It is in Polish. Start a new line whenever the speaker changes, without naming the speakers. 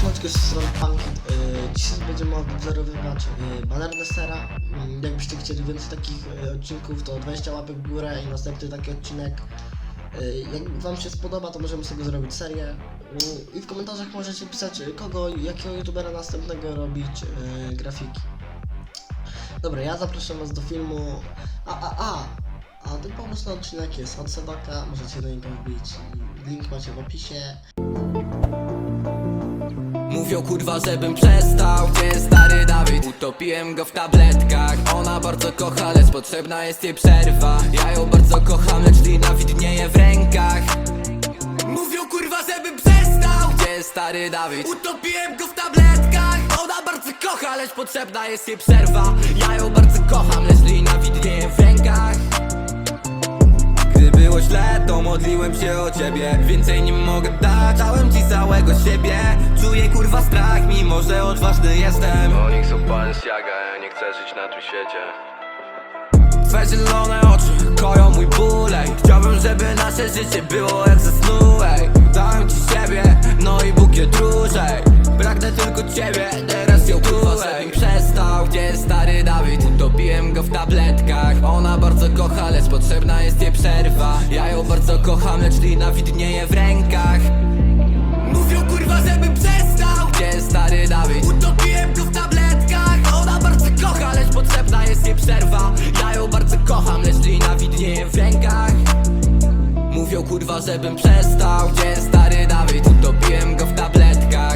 Siemaneczko, z strony Punkit. Dzisiaj będziemy odwzorowywać yy, baner Nessera. Yy, Jakbyście chcieli więcej takich yy, odcinków, to 20 łapek w górę i następny taki odcinek. Yy, Jak wam się spodoba, to możemy sobie zrobić serię. I w komentarzach możecie pisać, kogo, jakiego youtubera następnego robić grafiki. Dobra, ja zapraszam was do filmu. A, a, a! A ten pomysł na odcinek jest od Sedaka, możecie do niego wbić. Link macie w opisie.
Mówią kurwa, żebym przestał Gdzie stary Dawid? Utopiłem go w tabletkach. Ona bardzo kocha, lecz potrzebna jest jej przerwa. Ja ją bardzo kocham, lecz lina widnieje w rękach. Mówią kurwa, żebym przestał Gdzie stary Dawid? Utopiłem go w tabletkach. Ona bardzo kocha, lecz potrzebna jest jej przerwa. Ja ją bardzo kocham, lecz lina widnieje w rękach było źle, to modliłem się o ciebie Więcej nie mogę dać, dałem ci całego siebie Czuję kurwa strach, mimo że odważny jestem
O nich są Balenciaga, ja nie chcę żyć na tym świecie
Twe zielone oczy koją mój ból ej. Chciałbym, żeby nasze życie było jak ze snu ej. Dałem ci siebie, no i bukiet róż ej. Pragnę tylko ciebie, Zabiłem go w tabletkach. Ona bardzo kocha, lecz potrzebna jest jej przerwa. Ja ją bardzo kocham, lecz lina widnieje w rękach. Mówią kurwa, żebym przestał. Gdzie jest stary Dawid? Utopiłem go w tabletkach. Ona bardzo kocha, lecz potrzebna jest jej przerwa. Ja ją bardzo kocham, lecz lina widnieje w rękach. Mówią kurwa, żebym przestał. Gdzie jest stary Dawid? Utopiłem go w tabletkach.